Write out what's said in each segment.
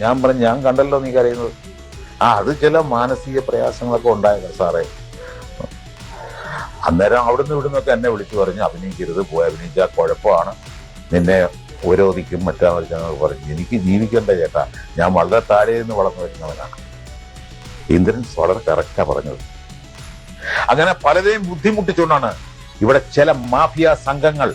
ഞാൻ പറഞ്ഞു ഞാൻ കണ്ടല്ലോ നീ കരയുന്നത്. ആ അത് ചില മാനസിക പ്രയാസങ്ങളൊക്കെ ഉണ്ടായത് സാറേ. അന്നേരം അവിടുന്ന് ഇവിടുന്നൊക്കെ എന്നെ വിളിച്ചു പറഞ്ഞു അഭിനയിക്കരുത് പോയി അഭിനയിച്ചാൽ കുഴപ്പമാണ്. നിന്നെ ഉപരോധിക്കും മറ്റാ മറിച്ചെന്നൊക്കെ പറഞ്ഞു എനിക്ക് ജീവിക്കേണ്ട ചേട്ടാ. ഞാൻ വളരെ താഴെ നിന്ന് വളർന്നു വരുന്നവനാണ് ഇന്ദ്രൻസ് വളരെ കറക്റ്റാ പറഞ്ഞത്. അങ്ങനെ പലരെയും ബുദ്ധിമുട്ടിച്ചുകൊണ്ടാണ് ഇവിടെ ചില മാഫിയ സംഘങ്ങൾ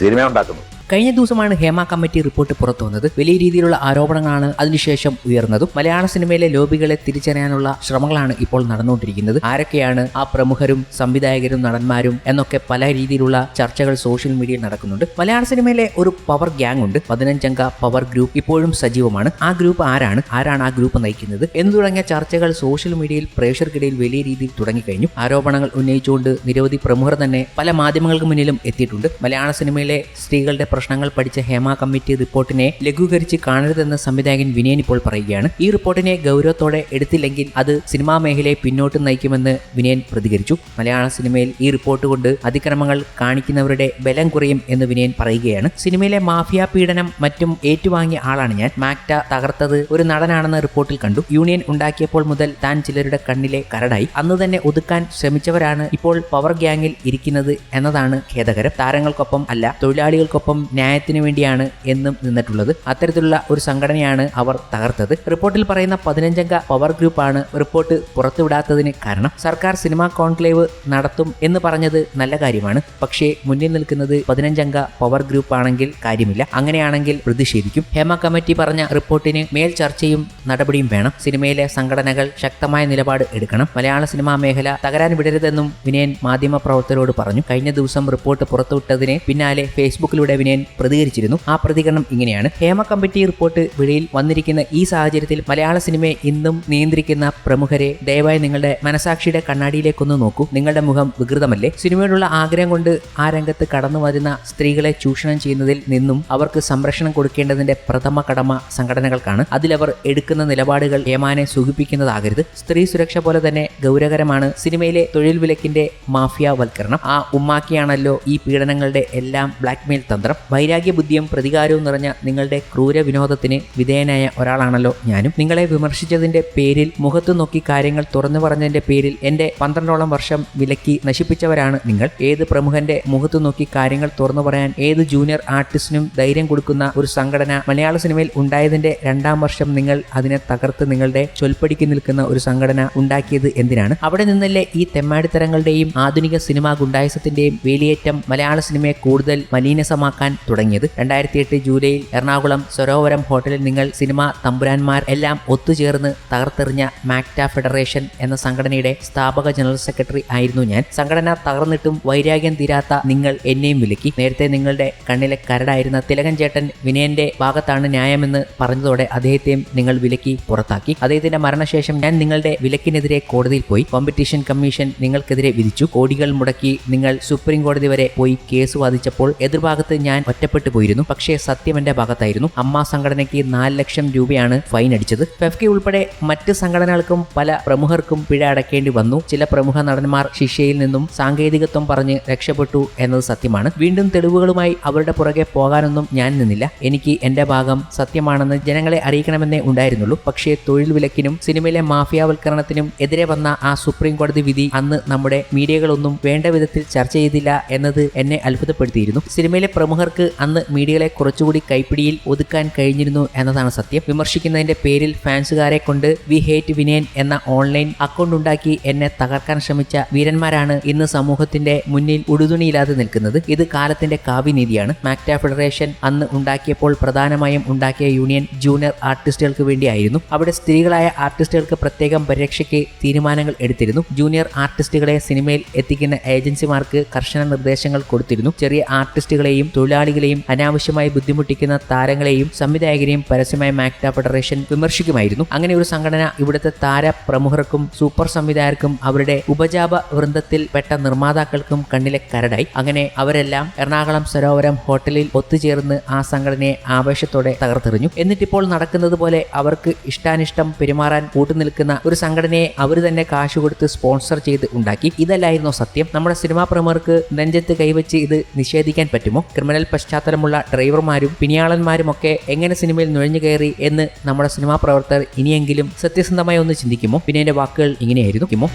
സിനിമ ഉണ്ടാക്കുന്നത്. കഴിഞ്ഞ ദിവസമാണ് ഹേമ കമ്മിറ്റി റിപ്പോർട്ട് പുറത്തു വന്നത്. വലിയ രീതിയിലുള്ള ആരോപണങ്ങളാണ് അതിനുശേഷം ഉയർന്നതും. മലയാള സിനിമയിലെ ലോബികളെ തിരിച്ചറിയാനുള്ള ശ്രമങ്ങളാണ് ഇപ്പോൾ നടന്നുകൊണ്ടിരിക്കുന്നത്. ആരൊക്കെയാണ് ആ പ്രമുഖരും സംവിധായകരും നടന്മാരും എന്നൊക്കെ പല രീതിയിലുള്ള ചർച്ചകൾ സോഷ്യൽ മീഡിയയിൽ നടക്കുന്നുണ്ട്. മലയാള സിനിമയിലെ ഒരു പവർ ഗ്യാങ് ഉണ്ട്. പതിനഞ്ചംഗ പവർ ഗ്രൂപ്പ് ഇപ്പോഴും സജീവമാണ്. ആ ഗ്രൂപ്പ് ആരാണ്? ആരാണ് ആ ഗ്രൂപ്പ് നയിക്കുന്നത്? എന്ന് തുടങ്ങിയ ചർച്ചകൾ സോഷ്യൽ മീഡിയയിൽ പ്രേക്ഷകർക്കിടയിൽ വലിയ രീതിയിൽ തുടങ്ങിക്കഴിഞ്ഞു. ആരോപണങ്ങൾ ഉന്നയിച്ചുകൊണ്ട് നിരവധി പ്രമുഖർ തന്നെ പല മാധ്യമങ്ങൾക്ക് മുന്നിലും എത്തിയിട്ടുണ്ട്. മലയാള സിനിമയിലെ സ്ത്രീകളുടെ പ്രശ്നങ്ങൾ പഠിച്ച ഹേമ കമ്മിറ്റി റിപ്പോർട്ടിനെ ലഘൂകരിച്ച് കാണരുതെന്ന് സംവിധായകൻ വിനയൻ ഇപ്പോൾ പറയുകയാണ്. ഈ റിപ്പോർട്ടിനെ ഗൗരവത്തോടെ എടുത്തില്ലെങ്കിൽ അത് സിനിമാ മേഖലയെ പിന്നോട്ട് നയിക്കുമെന്ന് വിനയൻ പ്രതികരിച്ചു. മലയാള സിനിമയിൽ ഈ റിപ്പോർട്ട് കൊണ്ട് അതിക്രമങ്ങൾ കാണിക്കുന്നവരുടെ ബലം കുറയും എന്ന് വിനയൻ പറയുകയാണ്. സിനിമയിലെ മാഫിയ പീഡനം മറ്റും ഏറ്റുവാങ്ങിയ ആളാണ് ഞാൻ. മാക്ട തകർത്തത് ഒരു നടനാണെന്ന് റിപ്പോർട്ടിൽ കണ്ടു. യൂണിയൻ ഉണ്ടാക്കിയപ്പോൾ മുതൽ താൻ ചിലരുടെ കണ്ണിലെ കരടായി. അന്ന് തന്നെ ഒതുക്കാൻ ശ്രമിച്ചവരാണ് ഇപ്പോൾ പവർ ഗ്യാങ്ങിൽ ഇരിക്കുന്നത് എന്നതാണ് ഖേദകരം. താരങ്ങൾക്കൊപ്പം അല്ല തൊഴിലാളികൾക്കൊപ്പം ന്യായത്തിന് വേണ്ടിയാണ് എന്നും നിന്നിട്ടുള്ളത്. അത്തരത്തിലുള്ള ഒരു സംഘടനയാണ് അവർ തകർത്തത്. റിപ്പോർട്ടിൽ പറയുന്ന പതിനഞ്ചംഗ പവർ ഗ്രൂപ്പാണ് റിപ്പോർട്ട് പുറത്തുവിടാത്തതിന് കാരണം സർക്കാർ സിനിമാ കോൺക്ലേവ് നടത്തും എന്ന് പറഞ്ഞത് നല്ല കാര്യമാണ്. പക്ഷേ മുന്നിൽ നിൽക്കുന്നത് പതിനഞ്ചംഗ പവർ ഗ്രൂപ്പ് ആണെങ്കിൽ കാര്യമില്ല. അങ്ങനെയാണെങ്കിൽ പ്രതിഷേധിക്കും. ഹേമ കമ്മിറ്റി പറഞ്ഞ റിപ്പോർട്ടിന് മേൽ ചർച്ചയും നടപടിയും വേണം. സിനിമയിലെ സംഘടനകൾ ശക്തമായ നിലപാട് എടുക്കണം. മലയാള സിനിമാ മേഖല തകരാൻ വിടരുതെന്നും വിനയൻ മാധ്യമ പ്രവർത്തകരോട് പറഞ്ഞു. കഴിഞ്ഞ ദിവസം റിപ്പോർട്ട് പുറത്തുവിട്ടതിന് പിന്നാലെ ഫേസ്ബുക്കിലൂടെ വിനയൻ പ്രതികരിച്ചിരുന്നു. ആ പ്രതികരണം ഇങ്ങനെയാണ്. ഹേമ കമ്മിറ്റി റിപ്പോർട്ട് വെളിയിൽ വന്നിരിക്കുന്ന ഈ സാഹചര്യത്തിൽ മലയാള സിനിമയെ ഇന്നും നിയന്ത്രിക്കുന്ന പ്രമുഖരെ ദയവായി നിങ്ങളുടെ മനസാക്ഷിയുടെ കണ്ണാടിയിലേക്കൊന്ന് നോക്കൂ. നിങ്ങളുടെ മുഖം വികൃതമല്ലേ? സിനിമയോടുള്ള ആഗ്രഹം കൊണ്ട് ആ രംഗത്ത് കടന്നു വരുന്ന സ്ത്രീകളെ ചൂഷണം ചെയ്യുന്നതിൽ നിന്നും അവർക്ക് സംരക്ഷണം കൊടുക്കേണ്ടതിന്റെ പ്രഥമ കടമ സംഘടനകൾക്കാണ്. അതിലവർ എടുക്കുന്ന നിലപാടുകൾ ഏമാനെ സുഖിപ്പിക്കുന്നതാകരുത്. സ്ത്രീ സുരക്ഷ പോലെ തന്നെ ഗൗരവകരമാണ് സിനിമയിലെ തൊഴിൽ വിലക്കിന്റെ മാഫിയ മാഫിയാവൽക്കരണം. ആ ഉമ്മാക്കിയാണല്ലോ ഈ പീഡനങ്ങളുടെ എല്ലാം ബ്ലാക്ക്മെയിൽ തന്ത്രം. വൈരാഗ്യ ബുദ്ധിയും പ്രതികാരവും നിറഞ്ഞ നിങ്ങളുടെ ക്രൂര വിനോദത്തിന് വിധേയനായ ഒരാളാണല്ലോ ഞാനും. നിങ്ങളെ വിമർശിച്ചതിന്റെ പേരിൽ മുഖത്തു നോക്കി കാര്യങ്ങൾ തുറന്നു പറഞ്ഞതിന്റെ പേരിൽ എന്റെ പന്ത്രണ്ടോളം വർഷം വിലക്കി നശിപ്പിച്ചവരാണ് നിങ്ങൾ. ഏത് പ്രമുഖന്റെ മുഖത്തു നോക്കി കാര്യങ്ങൾ തുറന്നു പറയാൻ ഏത് ജൂനിയർ ആർട്ടിസ്റ്റിനും ധൈര്യം കൊടുക്കുന്ന ഒരു സംഘടന മലയാള സിനിമയിൽ ഉണ്ടായതിന്റെ രണ്ടാം വർഷം നിങ്ങൾ അതിനെ തകർത്ത് നിങ്ങളുടെ ചൊൽപ്പടിക്ക് നിൽക്കുന്ന ഒരു സംഘടന ഉണ്ടാക്കിയത് എന്തിനാണ്? അവിടെ നിന്നല്ലേ ഈ തെമ്മാടിത്തരങ്ങളുടെയും ആധുനിക സിനിമാ ഗുണ്ടായസത്തിന്റെയും വേലിയേറ്റം മലയാള സിനിമയെ കൂടുതൽ മലീനസമാക്കാൻ തുടങ്ങിയത്. രണ്ടായിരത്തി എട്ട് ജൂലൈയിൽ എറണാകുളം സരോവരം ഹോട്ടലിൽ നിങ്ങൾ സിനിമ തമ്പുരാന്മാർ എല്ലാം ഒത്തുചേർന്ന് തകർത്തെറിഞ്ഞ മാക്ട ഫെഡറേഷൻ എന്ന സംഘടനയുടെ സ്ഥാപക ജനറൽ സെക്രട്ടറി ആയിരുന്നു ഞാൻ. സംഘടന തകർന്നിട്ടും വൈരാഗ്യം തീരാത്ത നിങ്ങൾ എന്നെയും വിലക്കി നേരത്തെ നിങ്ങളുടെ കണ്ണിലെ കരടായിരുന്ന തിലകൻ ചേട്ടൻ വിനയന്റെ ഭാഗത്താണ് ന്യായമെന്ന് പറഞ്ഞതോടെ അദ്ദേഹത്തെയും നിങ്ങൾ വിലക്കി പുറത്താക്കി. അദ്ദേഹത്തിന്റെ മരണശേഷം ഞാൻ നിങ്ങളുടെ വിലക്കിനെതിരെ കോടതിയിൽ പോയി. കോമ്പറ്റീഷൻ കമ്മീഷൻ നിങ്ങൾക്കെതിരെ വിധിച്ചു. കോടികൾ മുടക്കി നിങ്ങൾ സുപ്രീം കോടതി വരെ പോയി കേസ് വാദിച്ചപ്പോൾ എതിർഭാഗത്ത് ഞാൻ ഒറ്റപ്പെട്ടു പോയിരുന്നു. പക്ഷേ സത്യം എന്റെ ഭാഗത്തായിരുന്നു. അമ്മ സംഘടനയ്ക്ക് നാല് ലക്ഷം രൂപയാണ് ഫൈൻ അടിച്ചത്. ഫെഫ്കി ഉൾപ്പെടെ മറ്റ് സംഘടനകൾക്കും പല പ്രമുഖർക്കും പിഴ അടക്കേണ്ടി വന്നു. ചില പ്രമുഖ നടന്മാർ ശിക്ഷയിൽ നിന്നും സാങ്കേതികത്വം പറഞ്ഞ് രക്ഷപ്പെട്ടു എന്നത് സത്യമാണ്. വീണ്ടും തെളിവുകളുമായി അവരുടെ പുറകെ പോകാനൊന്നും ഞാൻ നിന്നില്ല. എനിക്ക് എന്റെ ഭാഗം സത്യമാണെന്ന് ജനങ്ങളെ അറിയിക്കണമെന്നേ ഉണ്ടായിരുന്നുള്ളൂ. പക്ഷേ തൊഴിൽ വിലക്കിനും സിനിമയിലെ മാഫിയാവൽക്കരണത്തിനും എതിരെ വന്ന ആ സുപ്രീം കോടതി വിധി അന്ന് നമ്മുടെ മീഡിയകളൊന്നും വേണ്ട വിധത്തിൽ ചർച്ച ചെയ്തില്ല എന്നത് എന്നെ അത്ഭുതപ്പെടുത്തിയിരുന്നു. സിനിമയിലെ പ്രമുഖർക്ക് അന്ന് മീഡിയകളെ കുറച്ചുകൂടി കൈപ്പിടിയിൽ ഒതുക്കാൻ കഴിഞ്ഞിരുന്നു എന്നതാണ് സത്യം. വിമർശിക്കുന്നതിന്റെ പേരിൽ ഫാൻസുകാരെ കൊണ്ട് വി ഹേറ്റ് വിനയൻ എന്ന ഓൺലൈൻ അക്കൗണ്ട് ഉണ്ടാക്കി എന്നെ തകർക്കാൻ ശ്രമിച്ച വീരന്മാരാണ് ഇന്ന് സമൂഹത്തിന്റെ മുന്നിൽ ഉടുതുണിയില്ലാതെ നിൽക്കുന്നത്. ഇത് കാലത്തിന്റെ കാവ്യനീതിയാണ്. മാക്ട ഫെഡറേഷൻ അന്ന് ഉണ്ടാക്കിയപ്പോൾ പ്രധാനമായും ഉണ്ടാക്കിയ യൂണിയൻ ജൂനിയർ ആർട്ടിസ്റ്റുകൾക്ക് വേണ്ടിയായിരുന്നു. അവിടെ സ്ത്രീകളായ ആർട്ടിസ്റ്റുകൾക്ക് പ്രത്യേകം പരിരക്ഷയ്ക്ക് തീരുമാനങ്ങൾ എടുത്തിരുന്നു. ജൂനിയർ ആർട്ടിസ്റ്റുകളെ സിനിമയിൽ എത്തിക്കുന്ന ഏജൻസിമാർക്ക് കർശന നിർദ്ദേശങ്ങൾ കൊടുത്തിരുന്നു. ചെറിയ ആർട്ടിസ്റ്റുകളെയും തൊഴിലാളികളെയും അനാവശ്യമായി ബുദ്ധിമുട്ടിക്കുന്ന താരങ്ങളെയും സംവിധായകരെയും പരസ്യമായി മാക്ട ഫെഡറേഷൻ വിമർശിക്കുമായിരുന്നു. അങ്ങനെ ഒരു സംഘടന ഇവിടുത്തെ താര പ്രമുഖർക്കും സൂപ്പർ സംവിധായകർക്കും അവരുടെ ഉപജാപ വൃന്ദത്തിൽ പെട്ട നിർമ്മാതാക്കൾക്കും കണ്ണിലെ കരടായി. അങ്ങനെ അവരെല്ലാം എറണാകുളം സരോവരം ഹോട്ടലിൽ ഒത്തുചേർന്ന് ആ സംഘടനയെ ആവേശത്തോടെ തകർത്തെറിഞ്ഞു. എന്നിട്ടിപ്പോൾ നടക്കുന്നത് പോലെ അവർക്ക് ഇഷ്ടാനിഷ്ടം പെരുമാറാൻ കൂട്ടുനിൽക്കുന്ന ഒരു സംഘടനയെ അവർ തന്നെ കാശ് കൊടുത്ത് സ്പോൺസർ ചെയ്ത് ഉണ്ടാക്കി. ഇതല്ലായിരുന്നോ സത്യം? നമ്മുടെ സിനിമാ പ്രമുഖർക്ക് നെഞ്ചത്ത് കൈവച്ച് ഇത് നിഷേധിക്കാൻ പറ്റുമോ? ക്രിമിനൽ പശ്ചാത്തലമുള്ള ഡ്രൈവർമാരും പിണിയാളന്മാരും ഒക്കെ എങ്ങനെ സിനിമയിൽ നുഴഞ്ഞു കയറി എന്ന് നമ്മുടെ സിനിമാ പ്രവർത്തകർ ഇനിയെങ്കിലും സത്യസന്ധമായി ഒന്ന് ചിന്തിക്കുമോ? പിന്നെ എന്റെ വാക്കുകൾ ഇങ്ങനെയായിരുന്നു.